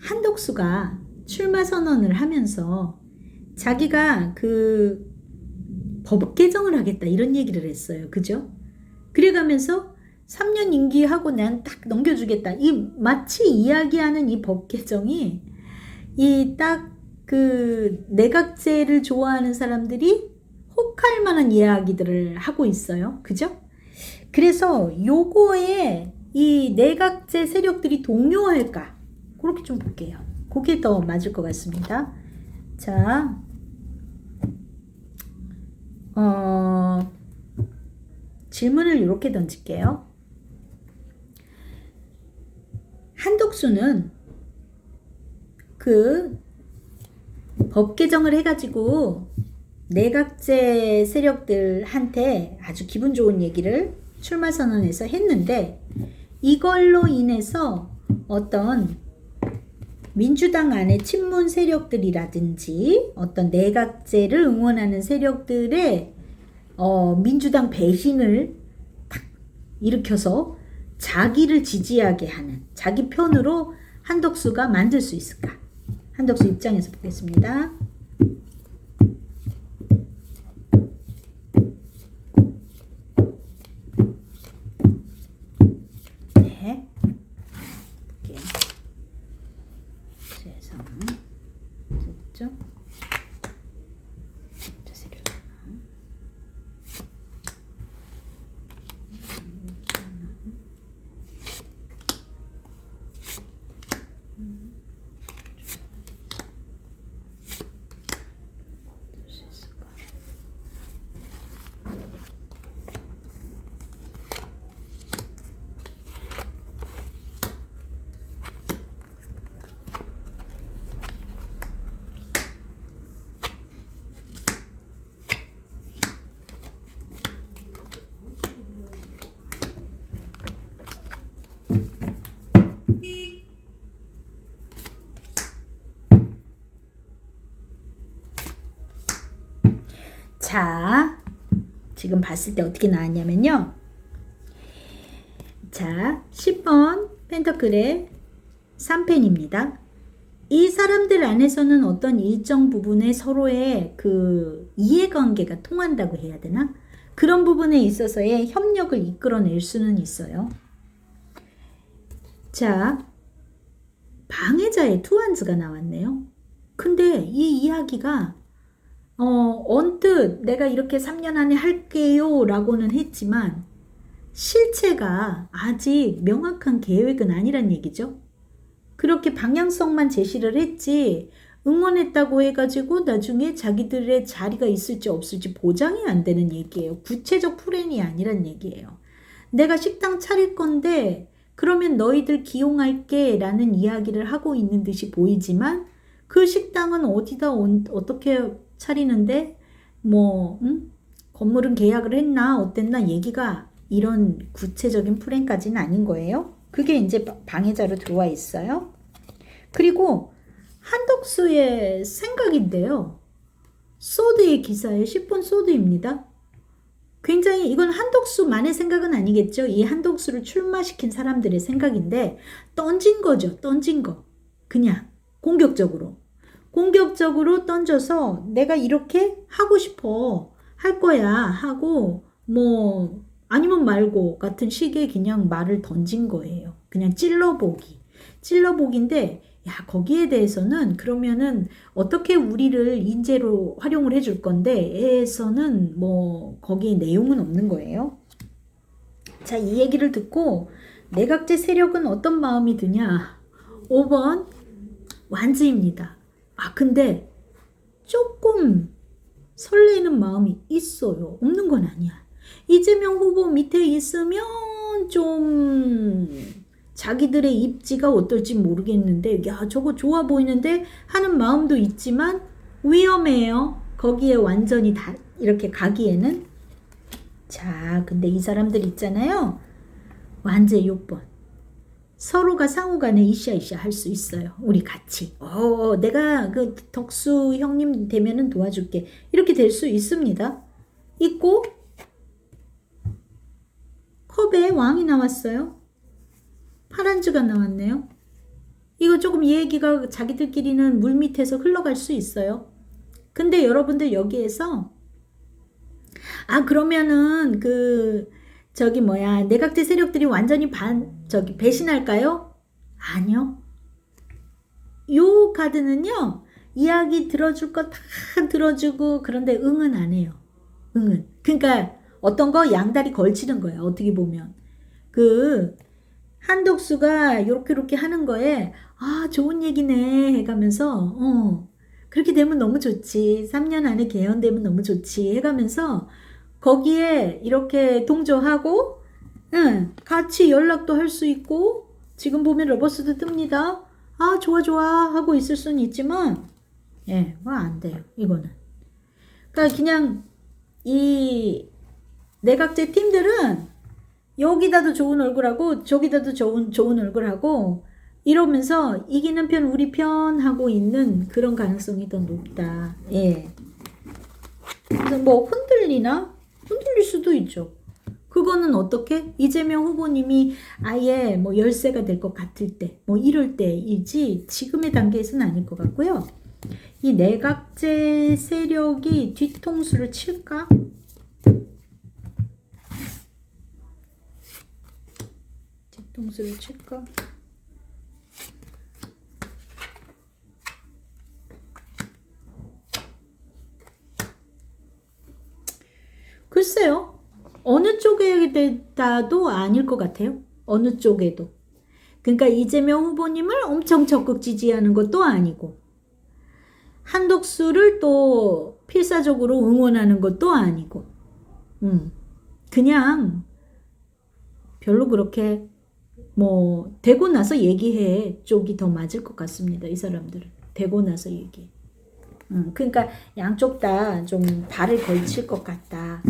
한덕수가 출마 선언을 하면서 자기가 그 법 개정을 하겠다 이런 얘기를 했어요. 그죠? 그래가면서 3년 임기하고 난 딱 넘겨주겠다. 이 마치 이야기하는 이 법 개정이 이 딱 그 내각제를 좋아하는 사람들이 혹할 만한 이야기들을 하고 있어요. 그죠? 그래서 요거에 이 내각제 세력들이 동요할까? 그렇게 좀 볼게요. 그게 더 맞을 것 같습니다. 자, 어, 질문을 이렇게 던질게요. 한독수는 그 법 개정을 해가지고 내각제 세력들한테 아주 기분 좋은 얘기를 출마 선언에서 했는데 이걸로 인해서 어떤 민주당 안에 친문 세력들이라든지 어떤 내각제를 응원하는 세력들의 어, 민주당 배신을 탁 일으켜서 자기를 지지하게 하는 자기 편으로 한덕수가 만들 수 있을까? 한덕수 입장에서 보겠습니다. 네. 볼게요. 세상. 됐죠? 자, 세력. 자, 지금 봤을 때 어떻게 나왔냐면요. 자, 10번 펜터클의 3펜입니다. 이 사람들 안에서는 어떤 일정 부분에 서로의 그 이해관계가 통한다고 해야 되나? 그런 부분에 있어서의 협력을 이끌어낼 수는 있어요. 자, 방해자의 투한즈가 나왔네요. 근데 이 이야기가 어, 언뜻 내가 이렇게 3년 안에 할게요 라고는 했지만 실체가 아직 명확한 계획은 아니란 얘기죠. 그렇게 방향성만 제시를 했지 응원했다고 해가지고 나중에 자기들의 자리가 있을지 없을지 보장이 안 되는 얘기예요. 구체적 플랜이 아니란 얘기예요. 내가 식당 차릴 건데 그러면 너희들 기용할게 라는 이야기를 하고 있는 듯이 보이지만 그 식당은 어디다 온- 어떻게 차리는데 뭐 음? 건물은 계약을 했나 어땠나 얘기가 이런 구체적인 플랜까지는 아닌 거예요. 그게 이제 방해자로 들어와 있어요. 그리고 한덕수의 생각인데요. 소드의 기사에 10번 소드입니다. 굉장히 이건 한덕수만의 생각은 아니겠죠. 이 한덕수를 출마시킨 사람들의 생각인데 던진 거죠. 던진 거. 그냥 공격적으로. 공격적으로 던져서 내가 이렇게 하고 싶어. 할 거야. 하고 뭐 아니면 말고 같은 식의 그냥 말을 던진 거예요. 그냥 찔러보기. 찔러보기인데 야, 거기에 대해서는 그러면은 어떻게 우리를 인재로 활용을 해줄 건데 에서는 뭐 거기에 내용은 없는 거예요. 자, 이 얘기를 듣고 내각제 세력은 어떤 마음이 드냐? 5번 완즈입니다. 아, 근데 조금 설레는 마음이 있어요. 없는 건 아니야. 이재명 후보 밑에 있으면 좀 자기들의 입지가 어떨지 모르겠는데, 야, 저거 좋아 보이는데 하는 마음도 있지만 위험해요. 거기에 완전히 다 이렇게 가기에는. 자, 근데 이 사람들 있잖아요. 완제 6번. 서로가 상호간에 이샤이샤 할 수 있어요. 우리 같이. 어, 내가 그 덕수 형님 되면은 도와줄게. 이렇게 될 수 있습니다. 있고 컵에 왕이 나왔어요. 파란즈가 나왔네요. 이거 조금 이 얘기가 자기들끼리는 물 밑에서 흘러갈 수 있어요. 근데 여러분들 여기에서 아 그러면은 그 저기 뭐야 내각제 세력들이 완전히 반 저기 배신할까요? 아니요. 요 카드는요 이야기 들어줄 거 다 들어주고 그런데 응은 안 해요. 응은 그러니까 어떤 거 양다리 걸치는 거예요. 어떻게 보면 그 한덕수가 요렇게 요렇게 하는 거에 아 좋은 얘기네 해가면서 어 그렇게 되면 너무 좋지 3년 안에 개헌되면 너무 좋지 해가면서 거기에 이렇게 동조하고 응, 같이 연락도 할 수 있고 지금 보면 러버스도 뜹니다 아 좋아 좋아 하고 있을 수는 있지만 예, 뭐안 돼요 이거는 그러니까 그냥 이 내각제 팀들은 여기다도 좋은 얼굴하고 저기다도 좋은 좋은 얼굴하고 이러면서 이기는 편 우리 편 하고 있는 그런 가능성이 더 높다. 예. 그래서 뭐 흔들리나? 흔들릴 수도 있죠. 그거는 어떻게? 이재명 후보님이 아예 뭐 열세가 될 것 같을 때, 뭐 이럴 때이지 지금의 단계에서는 아닐 것 같고요. 이 내각제 세력이 뒤통수를 칠까? 뒤통수를 칠까? 어느 쪽에다도 아닐 것 같아요. 어느 쪽에도. 그러니까 이재명 후보님을 엄청 적극 지지하는 것도 아니고 한덕수를 또 필사적으로 응원하는 것도 아니고 음. 그냥 별로 그렇게 뭐 되고 나서 얘기해 쪽이 더 맞을 것 같습니다. 이 사람들은 되고 나서 얘기. 음, 그러니까 양쪽 다 좀 발을 걸칠 것 같다.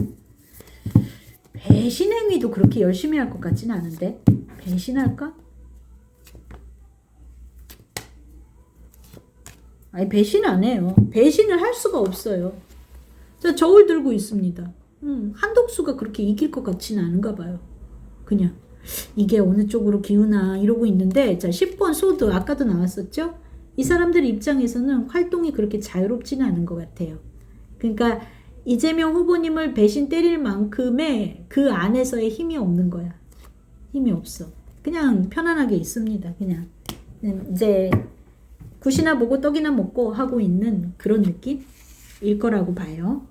배신 행위도 그렇게 열심히 할 것 같지는 않은데 배신할까? 아니 배신 안 해요. 배신을 할 수가 없어요. 저 저울 들고 있습니다. 음, 한독수가 그렇게 이길 것 같지는 않은가 봐요. 그냥 이게 어느 쪽으로 기우나 이러고 있는데 자 10번 소드 아까도 나왔었죠? 이 사람들 입장에서는 활동이 그렇게 자유롭지는 않은 것 같아요. 그러니까 이재명 후보님을 배신 때릴 만큼의 그 안에서의 힘이 없는 거야. 힘이 없어. 그냥 편안하게 있습니다. 그냥 이제 굿이나 보고 떡이나 먹고 하고 있는 그런 느낌일 거라고 봐요.